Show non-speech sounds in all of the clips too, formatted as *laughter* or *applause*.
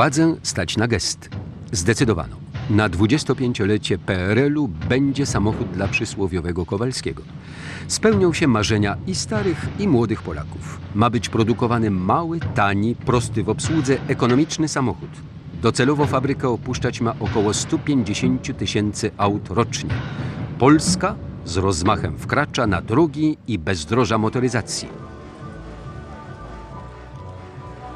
Władzę stać na gest. Zdecydowano. Na 25-lecie PRL-u będzie samochód dla przysłowiowego Kowalskiego. Spełnią się marzenia i starych, i młodych Polaków. Ma być produkowany mały, tani, prosty w obsłudze, ekonomiczny samochód. Docelowo fabrykę opuszczać ma około 150 tysięcy aut rocznie. Polska z rozmachem wkracza na drogi i bezdroża motoryzacji.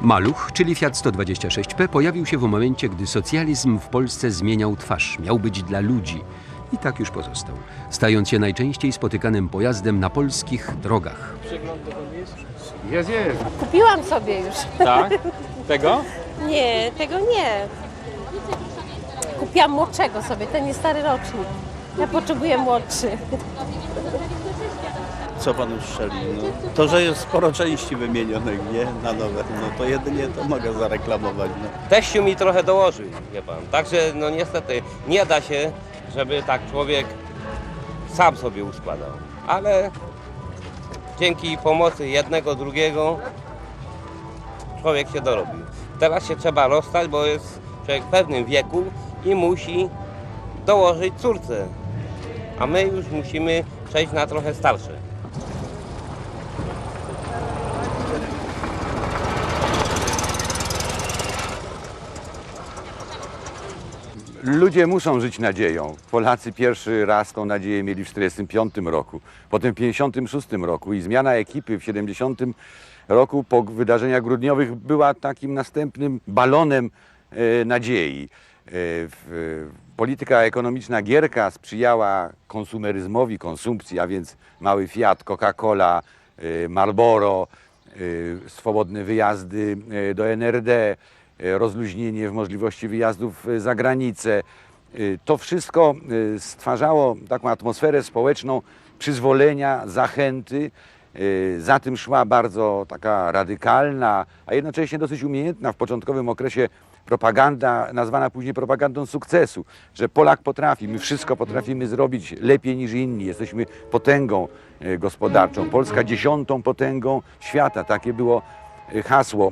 Maluch, czyli Fiat 126P, pojawił się w momencie, gdy socjalizm w Polsce zmieniał twarz. Miał być dla ludzi. I tak już pozostał, stając się najczęściej spotykanym pojazdem na polskich drogach. Jest, jest. Kupiłam sobie już. Tak? Tego? Nie, tego nie. Kupiłam młodszego sobie, ten jest stary rocznik. Ja potrzebuję młodszy. Co pan ustrzelił? No, to, że jest sporo części wymienionych, nie? Na nowe, no to jedynie to mogę zareklamować. No. Teściu mi trochę dołożył, wie pan. Także no niestety nie da się, żeby tak człowiek sam sobie uskładał. Ale dzięki pomocy jednego, drugiego człowiek się dorobił. Teraz się trzeba rozstać, bo jest człowiek w pewnym wieku i musi dołożyć córce. A my już musimy przejść na trochę starsze. Ludzie muszą żyć nadzieją. Polacy pierwszy raz tą nadzieję mieli w 1945 roku, potem w 1956 roku i zmiana ekipy w 70 roku po wydarzeniach grudniowych była takim następnym balonem e, nadziei. E, w, polityka ekonomiczna Gierka sprzyjała konsumeryzmowi, konsumpcji, a więc mały Fiat, Coca-Cola, e, Marlboro, e, swobodne wyjazdy e, do NRD, rozluźnienie w możliwości wyjazdów e, za granicę. E, To wszystko e, stwarzało taką atmosferę społeczną przyzwolenia, zachęty. E, Za tym szła bardzo taka radykalna, a jednocześnie dosyć umiejętna w początkowym okresie propaganda, nazwana później propagandą sukcesu, że Polak potrafi, my wszystko potrafimy zrobić lepiej niż inni, jesteśmy potęgą e, gospodarczą, Polska dziesiątą potęgą świata, takie było e, hasło.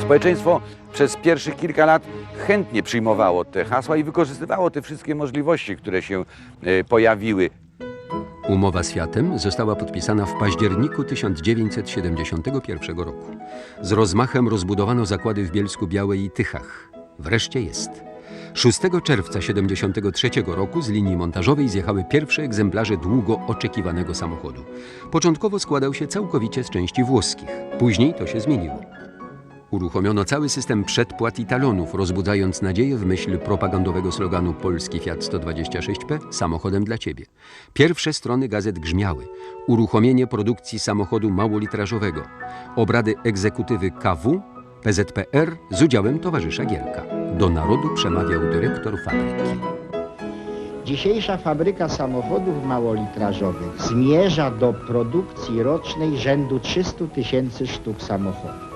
Społeczeństwo przez pierwszych kilka lat chętnie przyjmowało te hasła i wykorzystywało te wszystkie możliwości, które się e, pojawiły. Umowa z Fiatem została podpisana w październiku 1971 roku. Z rozmachem rozbudowano zakłady w Bielsku Białej i Tychach. Wreszcie jest. 6 czerwca 1973 roku z linii montażowej zjechały pierwsze egzemplarze długo oczekiwanego samochodu. Początkowo składał się całkowicie z części włoskich. Później to się zmieniło. Uruchomiono cały system przedpłat i talonów, rozbudzając nadzieję w myśl propagandowego sloganu Polski Fiat 126P samochodem dla Ciebie. Pierwsze strony gazet grzmiały. Uruchomienie produkcji samochodu małolitrażowego. Obrady egzekutywy KW, PZPR z udziałem towarzysza Gielka. Do narodu przemawiał dyrektor fabryki. Dzisiejsza fabryka samochodów małolitrażowych zmierza do produkcji rocznej rzędu 300 tysięcy sztuk samochodów.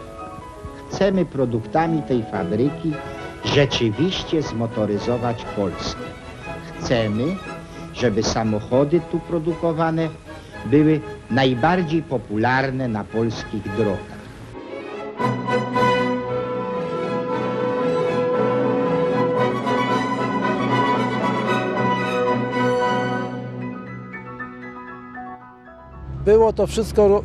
Chcemy produktami tej fabryki rzeczywiście zmotoryzować Polskę. Chcemy, żeby samochody tu produkowane były najbardziej popularne na polskich drogach. Było to wszystko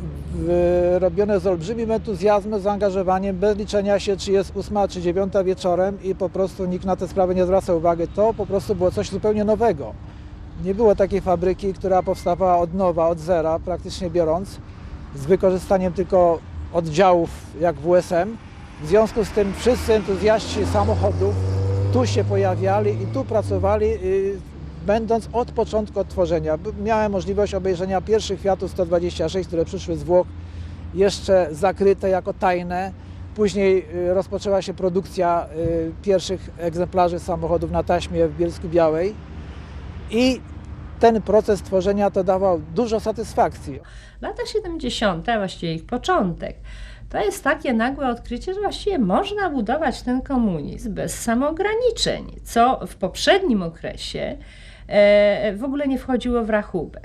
robione z olbrzymim entuzjazmem, zaangażowaniem, bez liczenia się, czy jest ósma, czy dziewiąta wieczorem i po prostu nikt na te sprawy nie zwraca uwagi. To po prostu było coś zupełnie nowego. Nie było takiej fabryki, która powstawała od nowa, od zera, praktycznie biorąc, z wykorzystaniem tylko oddziałów jak w USM. W związku z tym wszyscy entuzjaści samochodów tu się pojawiali i tu pracowali, y, będąc od początku odtworzenia. Miałem możliwość obejrzenia pierwszych Fiatów 126, które przyszły z Włoch, jeszcze zakryte jako tajne. Później y, rozpoczęła się produkcja y, pierwszych egzemplarzy samochodów na taśmie w Bielsku Białej i ten proces tworzenia to dawał dużo satysfakcji. Lata 70., a właściwie ich początek, to jest takie nagłe odkrycie, że właściwie można budować ten komunizm bez samoograniczeń, co w poprzednim okresie w ogóle nie wchodziło w rachubę.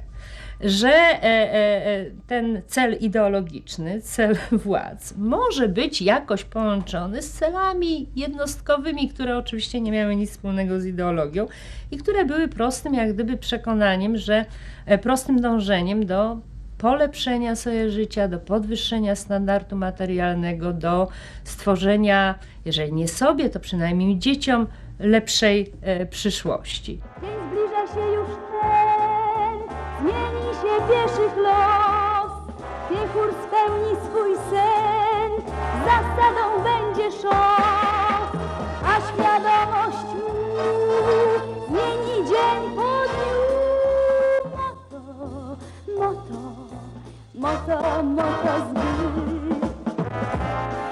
że e, e, e, ten cel ideologiczny, cel *laughs* władz, może być jakoś połączony z celami jednostkowymi, które oczywiście nie miały nic wspólnego z ideologią i które były prostym, jak gdyby, przekonaniem, że e, prostym dążeniem do polepszenia sobie życia, do podwyższenia standardu materialnego, do stworzenia, jeżeli nie sobie, to przynajmniej dzieciom, lepszej e, przyszłości. Pieszych los. Piechur spełni swój sen, zasadą będzie szos. A świadomość mu zmieni dzień po dniu. Moto, moto, moto, moto zbyt.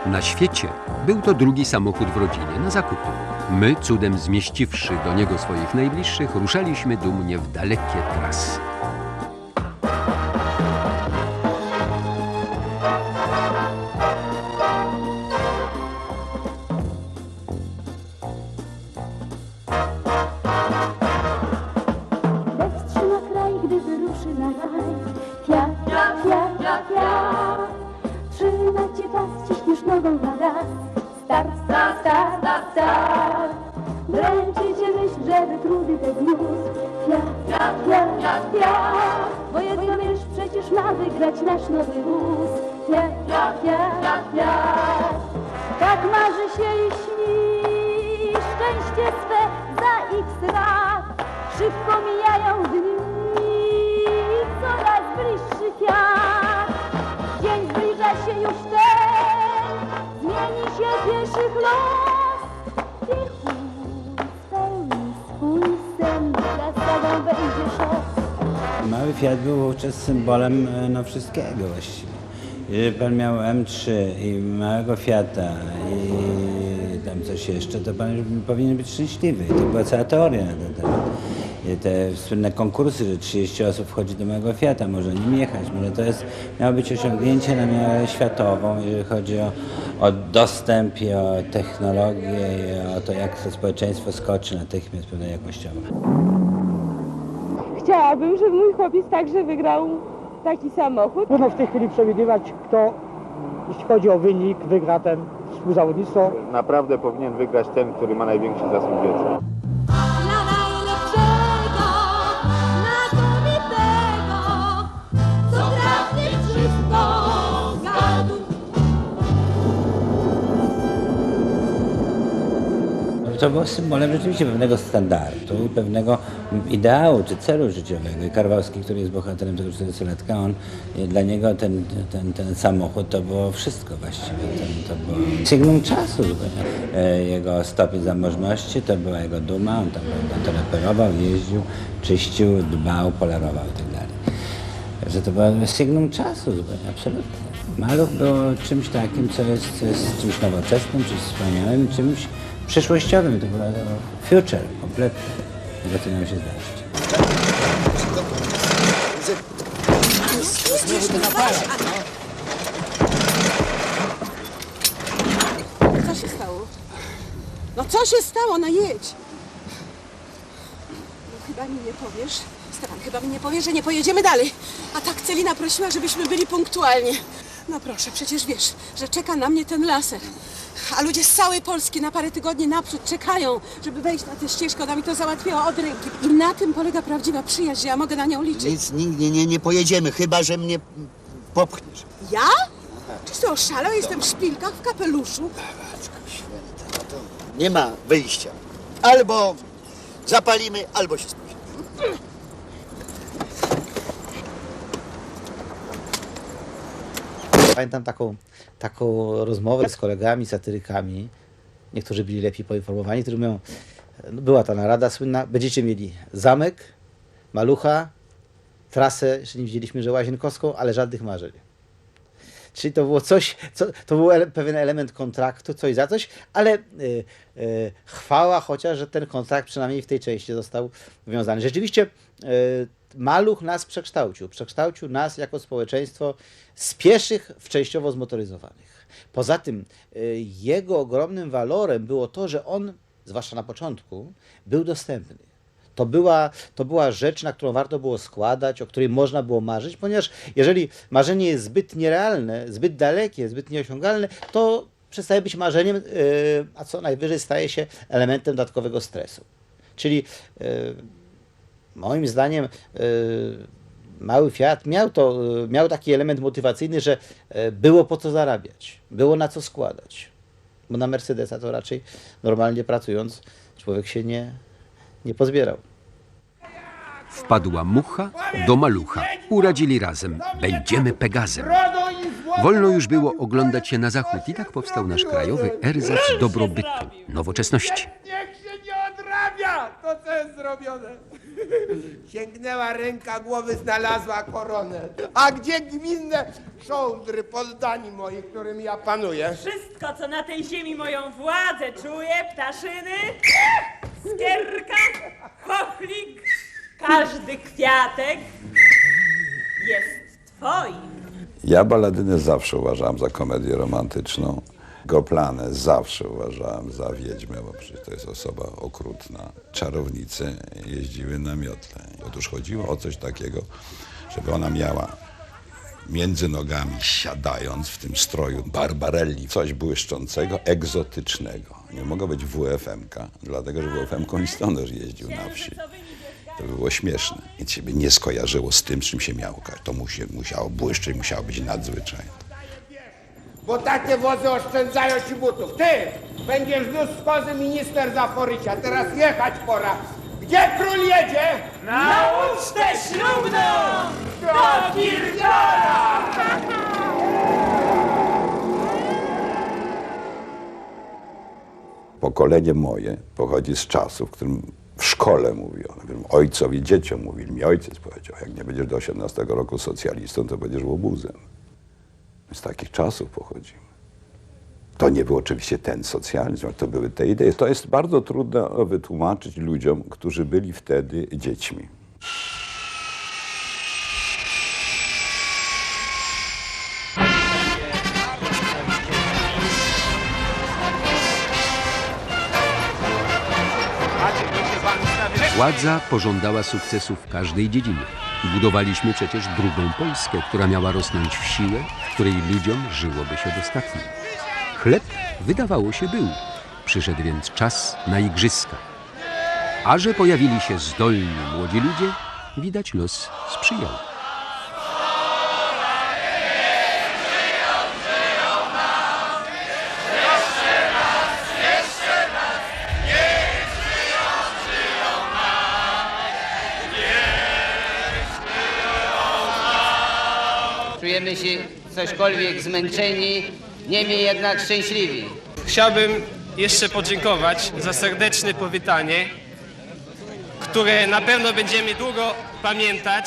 Na świecie był to drugi samochód w rodzinie na zakupy. My, cudem zmieściwszy do niego swoich najbliższych, ruszaliśmy dumnie w dalekie trasy. Raz. Start, start, start, start. Dręczy cię myśl, żeby trudy te zniósł. Fiat, fiat, fiat, fiat. Bo jedno wiesz, przecież ma wygrać nasz nowy wóz. Fiat, fiat, fiat, fiat. Tak marzy się i śni szczęście swe za x lat. Szybko mijają dni, Fiat był wówczas symbolem e, no, wszystkiego właściwie. Jeżeli pan miał M3 i małego Fiata i tam coś jeszcze, to pan powinien być szczęśliwy. I to była cała teoria na ten temat. I te słynne konkursy, że 30 osób wchodzi do małego Fiata, może nim jechać. Może to jest, miało być osiągnięcie na miarę światową, jeżeli chodzi o, o dostęp i o technologię i o to, jak to społeczeństwo skoczy natychmiast pewnie jakościowo. Chciałabym, żeby mój chłopiec także wygrał taki samochód. Trudno w tej chwili przewidywać, kto, jeśli chodzi o wynik, wygra ten współzawodnictwo. Naprawdę powinien wygrać ten, który ma największy zasób To było symbolem rzeczywiście pewnego standardu i pewnego ideału czy celu życiowego. I Karwałski, który jest bohaterem tego 40-latka, on, y, dla niego ten, ten, ten samochód to było wszystko właściwie. Ten, to było sygnum czasu. E, Jego stopień zamożności to była jego duma. On tam teleperował, jeździł, czyścił, dbał, polerował i tak. Że to było sygnum czasu absolutnie. Maluch było czymś takim, co jest, co jest czymś nowoczesnym, czymś wspaniałym, czymś przyszłościowym. To było future kompletnie. Co miało się zdarzyć. Co się stało? No co się stało? No jedź. No chyba mi nie powiesz. Stefan, chyba mi nie powiesz, że nie pojedziemy dalej. A tak Celina prosiła, żebyśmy byli punktualnie. No proszę, przecież wiesz, że czeka na mnie ten laser. A ludzie z całej Polski na parę tygodni naprzód czekają, żeby wejść na tę ścieżkę. Ona mi to załatwiła od ręki. I na tym polega prawdziwa przyjaźń, że ja mogę na nią liczyć. Nic nigdzie nie, nie pojedziemy, chyba że mnie popchniesz. Ja? Czyś ty oszalał? Jestem w szpilkach, w kapeluszu. Matko święta, no to nie ma wyjścia. Albo zapalimy, albo się. Pamiętam taką, taką rozmowę z kolegami, satyrykami. Niektórzy byli lepiej poinformowani, którzy mówią, no była ta narada słynna, będziecie mieli zamek, malucha, trasę, jeszcze nie widzieliśmy, że łazienkowską, ale żadnych marzeń. Czyli to było coś, co, to był ele, pewien element kontraktu, coś za coś, ale y, y, chwała chociaż, że ten kontrakt przynajmniej w tej części został wywiązany. Rzeczywiście Maluch nas przekształcił. Przekształcił nas jako społeczeństwo z pieszych w częściowo zmotoryzowanych. Poza tym y, jego ogromnym walorem było to, że on, zwłaszcza na początku, był dostępny. To była, to była rzecz, na którą warto było składać, o której można było marzyć, ponieważ jeżeli marzenie jest zbyt nierealne, zbyt dalekie, zbyt nieosiągalne, to przestaje być marzeniem, yy, a co najwyżej staje się elementem dodatkowego stresu. Czyli moim zdaniem yy, mały Fiat miał, to, yy, miał taki element motywacyjny, że yy, było po co zarabiać, było na co składać. Bo na Mercedesa to raczej normalnie pracując człowiek się nie, nie pozbierał. Wpadła mucha do malucha. Uradzili razem. Będziemy Pegazem. Wolno już było oglądać się na zachód i tak powstał nasz krajowy erzac dobrobytu, nowoczesności. Niech się nie odrabia to, co jest zrobione. Sięgnęła ręka głowy, znalazła koronę. A gdzie gwinne szołdry poddani moi, którym ja panuję? Wszystko, co na tej ziemi moją władzę czuje, ptaszyny, skierka, chochlik, każdy kwiatek jest twoim. Ja Baladynę zawsze uważałem za komedię romantyczną. Goplanę zawsze uważałem za wiedźmę, bo przecież to jest osoba okrutna. Czarownice jeździły na miotle. Otóż chodziło o coś takiego, żeby ona miała między nogami, siadając w tym stroju Barbarelli, coś błyszczącego, egzotycznego. Nie mogło być WFM-ka, dlatego że WFM-ką listonosz jeździł na wsi. To by było śmieszne. Się by nie skojarzyło z tym, czym się miało. To musi, musiało błyszczeć, musiało być nadzwyczajne. Bo takie wozy oszczędzają ci butów. Ty będziesz nóż z kozy minister Zaporycia. Teraz jechać pora. Gdzie król jedzie? Na ucztę ślubną do Pirkora! Pokolenie moje pochodzi z czasów, w którym w szkole mówiono, w którym ojcowi dzieciom mówili. Mi ojciec powiedział, jak nie będziesz do 18 roku socjalistą, to będziesz łobuzem. Z takich czasów pochodzimy. To nie był oczywiście ten socjalizm, to były te idee. To jest bardzo trudno wytłumaczyć ludziom, którzy byli wtedy dziećmi. Władza pożądała sukcesu w każdej dziedzinie. Budowaliśmy przecież drugą Polskę, która miała rosnąć w siłę, w której ludziom żyłoby się dostatnio. Chleb, wydawało się, był. Przyszedł więc czas na igrzyska. A że pojawili się zdolni młodzi ludzie, widać los sprzyjał. Czujemy się cośkolwiek zmęczeni, niemniej jednak szczęśliwi. Chciałbym jeszcze podziękować za serdeczne powitanie, które na pewno będziemy długo pamiętać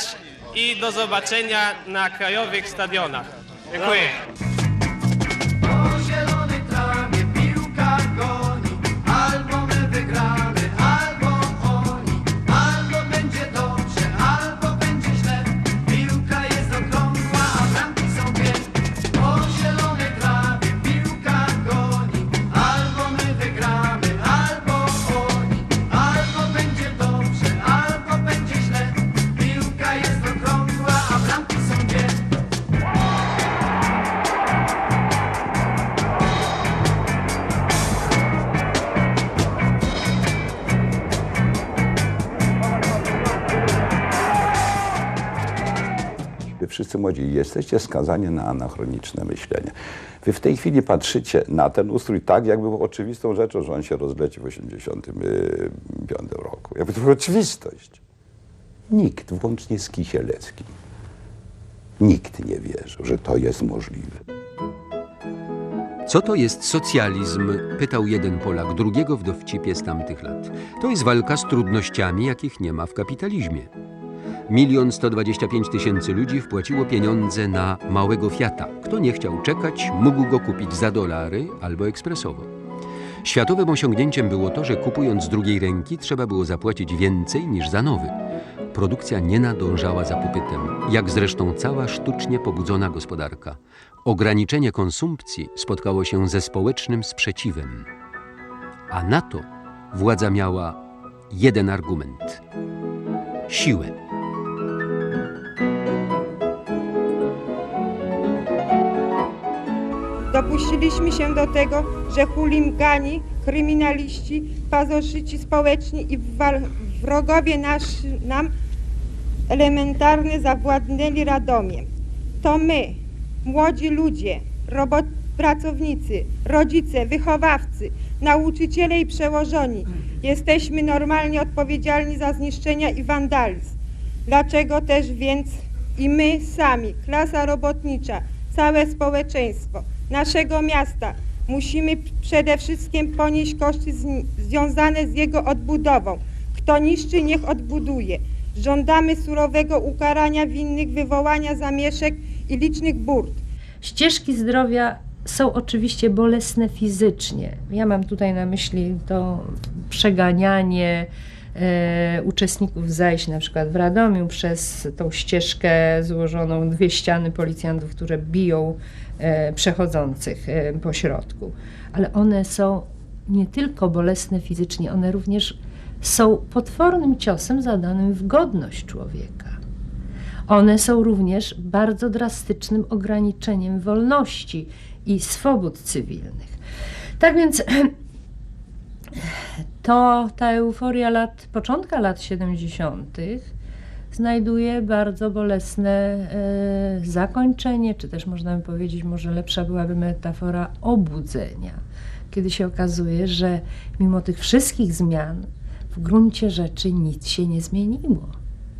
i do zobaczenia na krajowych stadionach. Dziękuję. Jesteście skazani na anachroniczne myślenie. Wy w tej chwili patrzycie na ten ustrój tak, jakby był oczywistą rzeczą, że on się rozleci w 1985 roku. Jakby to była oczywistość. Nikt, włącznie z Kisieleckim, nikt nie wierzył, że to jest możliwe. Co to jest socjalizm? Pytał jeden Polak drugiego w dowcipie z tamtych lat. To jest walka z trudnościami, jakich nie ma w kapitalizmie. Milion sto dwadzieścia pięć tysięcy ludzi wpłaciło pieniądze na małego Fiata. Kto nie chciał czekać, mógł go kupić za dolary albo ekspresowo. Światowym osiągnięciem było to, że kupując z drugiej ręki trzeba było zapłacić więcej niż za nowy. Produkcja nie nadążała za popytem, jak zresztą cała sztucznie pobudzona gospodarka. Ograniczenie konsumpcji spotkało się ze społecznym sprzeciwem. A na to władza miała jeden argument siłę. Dopuściliśmy się do tego, że chuligani, kryminaliści, pazoszyci społeczni i wrogowie nasz, nam elementarnie zawładnęli Radomiem. To my, młodzi ludzie, robot, pracownicy, rodzice, wychowawcy, nauczyciele i przełożoni jesteśmy normalnie odpowiedzialni za zniszczenia i wandalizm. Dlaczego też więc i my sami, klasa robotnicza, całe społeczeństwo naszego miasta musimy przede wszystkim ponieść koszty związane z jego odbudową. Kto niszczy, niech odbuduje. Żądamy surowego ukarania winnych wywołania zamieszek i licznych burt. Ścieżki zdrowia są oczywiście bolesne fizycznie. Ja mam tutaj na myśli to przeganianie uczestników zajść na przykład w Radomiu przez tą ścieżkę złożoną dwie ściany policjantów, które biją e, przechodzących e, po środku. Ale one są nie tylko bolesne fizycznie, one również są potwornym ciosem zadanym w godność człowieka. One są również bardzo drastycznym ograniczeniem wolności i swobód cywilnych. Tak więc *clears throat* to ta euforia lat, początka lat 70. znajduje bardzo bolesne e, zakończenie, czy też można by powiedzieć, może lepsza byłaby metafora obudzenia, kiedy się okazuje, że mimo tych wszystkich zmian w gruncie rzeczy nic się nie zmieniło.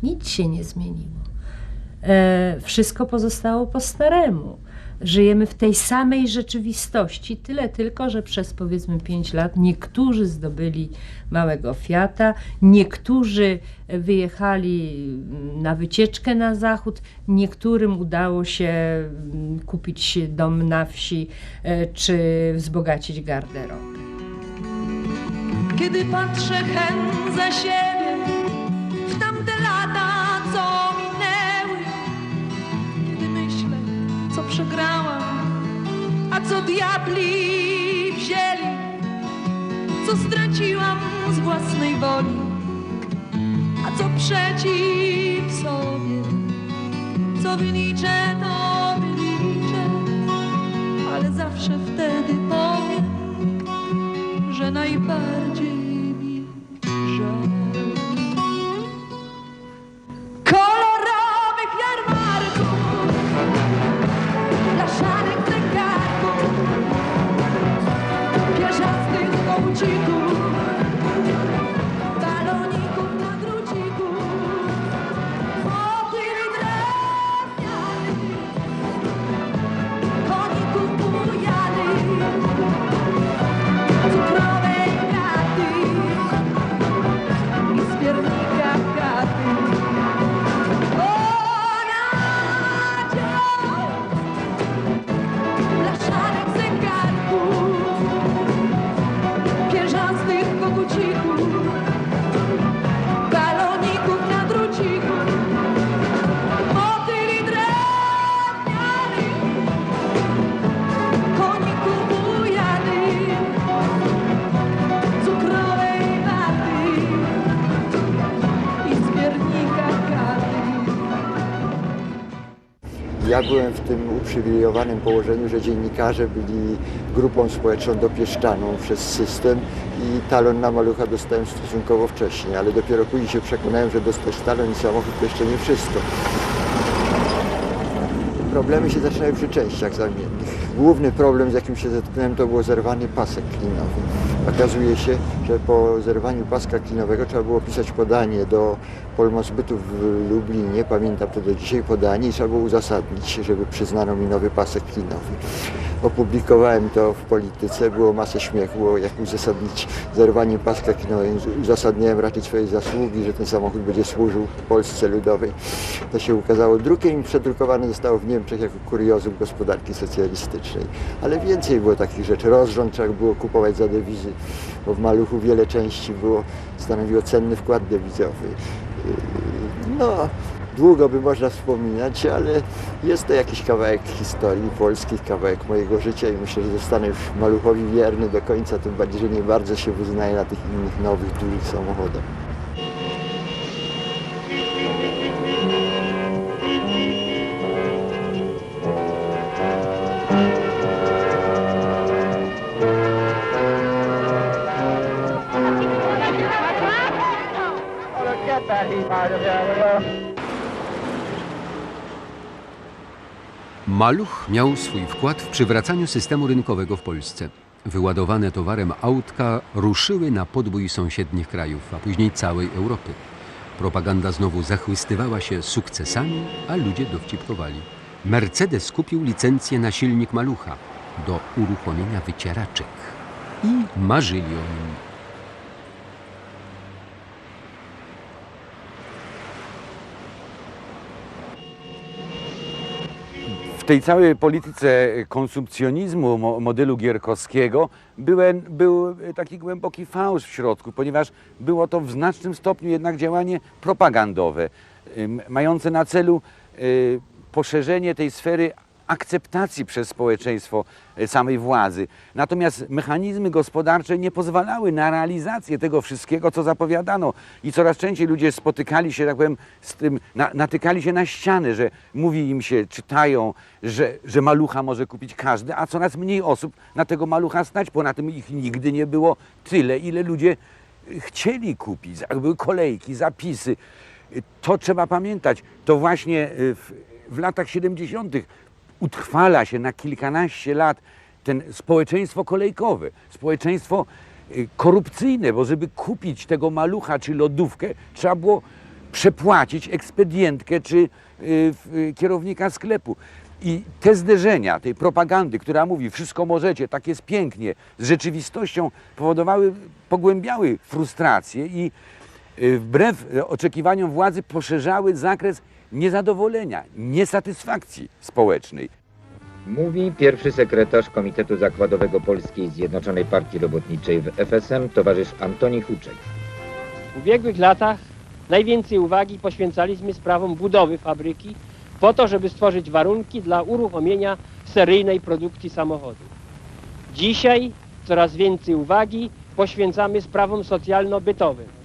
Nic się nie zmieniło. E, wszystko pozostało po staremu. Żyjemy w tej samej rzeczywistości, tyle tylko, że przez powiedzmy 5 lat niektórzy zdobyli małego Fiata, niektórzy wyjechali na wycieczkę na zachód, niektórym udało się mm, kupić dom na wsi e, czy wzbogacić garderobę. Kiedy patrzę hen za siebie przegrałam, a co diabli wzięli, co straciłam z własnej woli, a co przeciw sobie, co wyliczę, to wyliczę, ale zawsze wtedy powiem, że najbardziej położeniu, że dziennikarze byli grupą społeczną dopieszczaną przez system i talon na malucha dostałem stosunkowo wcześnie, ale dopiero później się przekonałem, że dostać talon i samochód to jeszcze nie wszystko. Problemy się zaczynają przy częściach zamiennych. Główny problem, z jakim się zetknąłem, to było zerwany pasek klinowy. Okazuje się, że po zerwaniu paska klinowego trzeba było pisać podanie do Polmozbytu w Lublinie, pamiętam to do dzisiaj podanie i trzeba było uzasadnić, żeby przyznano mi nowy pasek klinowy. Opublikowałem to w polityce, było masę śmiechu, było jak uzasadnić zerwanie paska klinowego. Uzasadniałem raczej swoje zasługi, że ten samochód będzie służył Polsce Ludowej. To się ukazało drukiem i przedrukowane zostało w Niemczech jako kuriozum gospodarki socjalistycznej. Ale więcej było takich rzeczy. Rozrząd trzeba było kupować za dewizy, bo w maluchu wiele części było, stanowiło cenny wkład dewizowy. Yy, No, długo by można wspominać, ale jest to jakiś kawałek historii polskiej, kawałek mojego życia i myślę, że zostanę już maluchowi wierny do końca, tym bardziej, że nie bardzo się wyznaję na tych innych nowych, dużych samochodach. Maluch miał swój wkład w przywracaniu systemu rynkowego w Polsce. Wyładowane towarem autka ruszyły na podbój sąsiednich krajów, a później całej Europy. Propaganda znowu zachwystywała się sukcesami, a ludzie dowcipkowali. Mercedes kupił licencję na silnik Malucha do uruchomienia wycieraczek i marzyli o nim. W tej całej polityce konsumpcjonizmu mo- modelu Gierkowskiego byłem, był taki głęboki fałsz w środku, ponieważ było to w znacznym stopniu jednak działanie propagandowe, mające na celu y, poszerzenie tej sfery akceptacji przez społeczeństwo y, samej władzy. Natomiast mechanizmy gospodarcze nie pozwalały na realizację tego wszystkiego, co zapowiadano. I coraz częściej ludzie spotykali się, tak powiem, z tym, na, natykali się na ściany, że mówi im się, czytają, że, że malucha może kupić każdy, a coraz mniej osób na tego malucha stać. Poza tym ich nigdy nie było tyle, ile ludzie chcieli kupić. Były kolejki, zapisy. To trzeba pamiętać. To właśnie y, w, w latach 70. utrwala się na kilkanaście lat ten społeczeństwo kolejkowe, społeczeństwo y, korupcyjne, bo żeby kupić tego malucha czy lodówkę, trzeba było przepłacić ekspedientkę czy y, y, kierownika sklepu. I te zderzenia tej propagandy, która mówi wszystko możecie, tak jest pięknie, z rzeczywistością powodowały, pogłębiały frustrację i wbrew y, oczekiwaniom władzy poszerzały zakres niezadowolenia, niesatysfakcji społecznej. Mówi pierwszy sekretarz Komitetu Zakładowego Polskiej Zjednoczonej Partii Robotniczej w FSM, towarzysz Antoni Huczek. W ubiegłych latach najwięcej uwagi poświęcaliśmy sprawom budowy fabryki po to, żeby stworzyć warunki dla uruchomienia seryjnej produkcji samochodów. Dzisiaj coraz więcej uwagi poświęcamy sprawom socjalno-bytowym.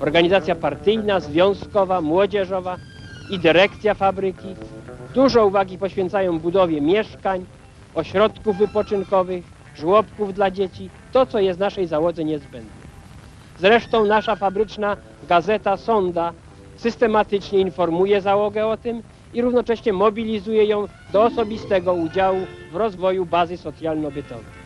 Organizacja partyjna, związkowa, młodzieżowa i dyrekcja fabryki dużo uwagi poświęcają budowie mieszkań, ośrodków wypoczynkowych, żłobków dla dzieci, to co jest naszej załodze niezbędne. Zresztą nasza fabryczna gazeta Sonda systematycznie informuje załogę o tym i równocześnie mobilizuje ją do osobistego udziału w rozwoju bazy socjalno-bytowej.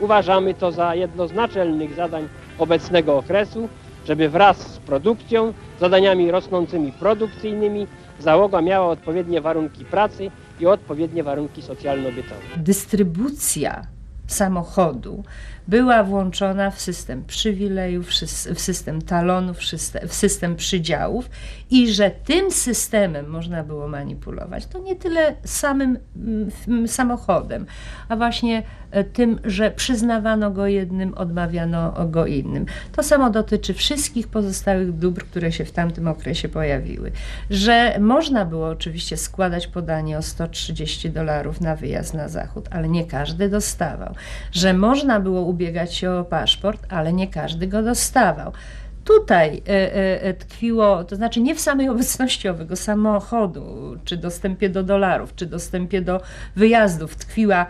Uważamy to za jedno z naczelnych zadań obecnego okresu, żeby wraz z produkcją, zadaniami rosnącymi produkcyjnymi, załoga miała odpowiednie warunki pracy i odpowiednie warunki socjalno-bytowe. dystrybucja samochodu była włączona w system przywilejów, w sys- w system talonów, w syste- w system przydziałów i że tym systemem można było manipulować. To nie tyle samym mm, samochodem, a właśnie e, tym, że przyznawano go jednym, odmawiano go innym. To samo dotyczy wszystkich pozostałych dóbr, które się w tamtym okresie pojawiły. Że można było oczywiście składać podanie o 130 dolarów na wyjazd na zachód, ale nie każdy dostawał. Że można było ubiegać się o paszport, ale nie każdy go dostawał. Tutaj e, e, e, tkwiło, to znaczy nie w samej obecności owego samochodu, czy dostępie do dolarów, czy dostępie do wyjazdów, tkwiła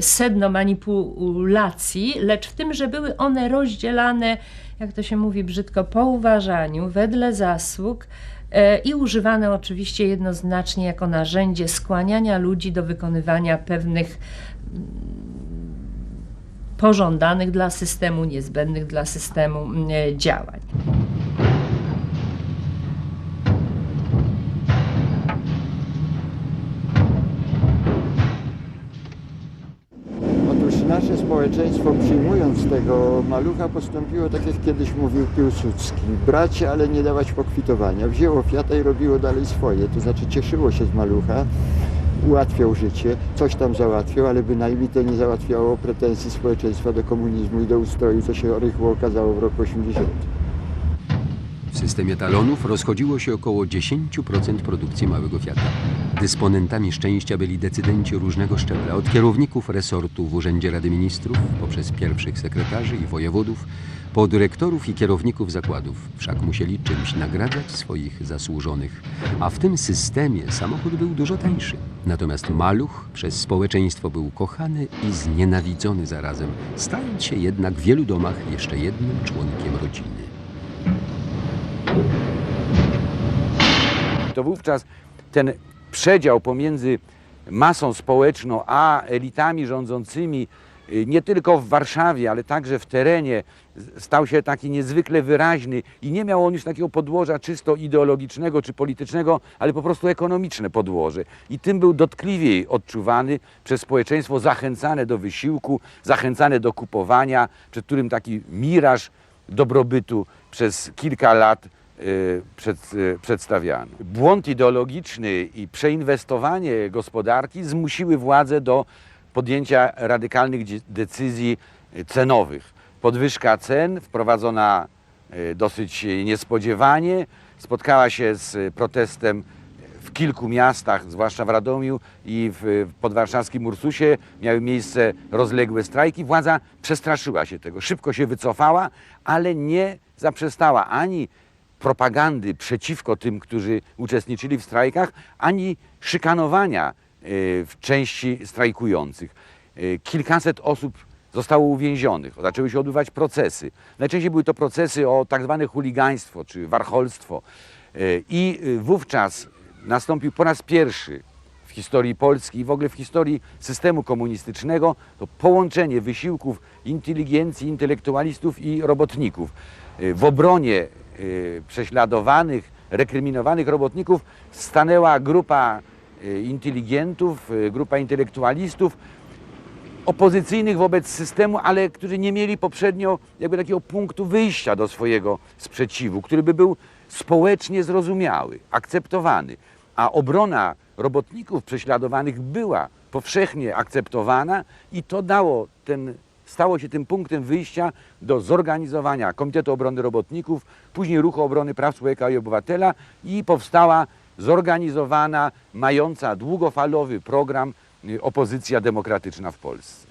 sedno manipulacji, lecz w tym, że były one rozdzielane, jak to się mówi brzydko, po uważaniu, wedle zasług i używane oczywiście jednoznacznie jako narzędzie skłaniania ludzi do wykonywania pewnych pożądanych dla systemu, niezbędnych dla systemu mm, e, działań. Otóż nasze społeczeństwo przyjmując tego malucha postąpiło tak jak kiedyś mówił Piłsudski. Bracie, ale nie dawać pokwitowania. Wzięło Fiata i robiło dalej swoje. To znaczy cieszyło się z malucha, ułatwiał życie, coś tam załatwiał, ale bynajmniej to nie załatwiało pretensji społeczeństwa do komunizmu i do ustroju, co się rychło okazało w roku 80. W systemie talonów rozchodziło się około 10% produkcji małego Fiata. Dysponentami szczęścia byli decydenci różnego szczebla, od kierowników resortu w Urzędzie Rady Ministrów, poprzez pierwszych sekretarzy i wojewodów, po dyrektorów i kierowników zakładów. Wszak musieli czymś nagradzać swoich zasłużonych. A w tym systemie samochód był dużo tańszy. Natomiast maluch przez społeczeństwo był kochany i znienawidzony zarazem, stając się jednak w wielu domach jeszcze jednym członkiem rodziny. To wówczas ten przedział pomiędzy masą społeczną a elitami rządzącymi y, nie tylko w Warszawie, ale także w terenie stał się taki niezwykle wyraźny i nie miał on już takiego podłoża czysto ideologicznego czy politycznego, ale po prostu ekonomiczne podłoże. I tym był dotkliwiej odczuwany przez społeczeństwo zachęcane do wysiłku, zachęcane do kupowania, przed którym taki miraż dobrobytu przez kilka lat y, przed, y, przedstawiano. Błąd ideologiczny i przeinwestowanie gospodarki zmusiły władze do podjęcia radykalnych decyzji y, cenowych. Podwyżka cen wprowadzona y, dosyć niespodziewanie spotkała się z y, protestem w kilku miastach, zwłaszcza w Radomiu i w podwarszawskim Ursusie miały miejsce rozległe strajki. Władza przestraszyła się tego, szybko się wycofała, ale nie zaprzestała ani propagandy przeciwko tym, którzy uczestniczyli w strajkach, ani szykanowania y, w części strajkujących. Kilkaset osób zostało uwięzionych, zaczęły się odbywać procesy. Najczęściej były to procesy o tak zwane chuligaństwo czy warcholstwo. Y, I y, wówczas nastąpił po raz pierwszy w historii Polski i w ogóle w historii systemu komunistycznego to połączenie wysiłków inteligencji, intelektualistów i robotników. Y, W obronie prześladowanych, rekryminowanych robotników stanęła grupa inteligentów, grupa intelektualistów, opozycyjnych wobec systemu, ale którzy nie mieli poprzednio jakby takiego punktu wyjścia do swojego sprzeciwu, który by był społecznie zrozumiały, akceptowany. A obrona robotników prześladowanych była powszechnie akceptowana i to dało ten, stało się tym punktem wyjścia do zorganizowania Komitetu Obrony Robotników, później Ruchu Obrony Praw Człowieka i Obywatela i powstała zorganizowana, mająca długofalowy program opozycja demokratyczna w Polsce.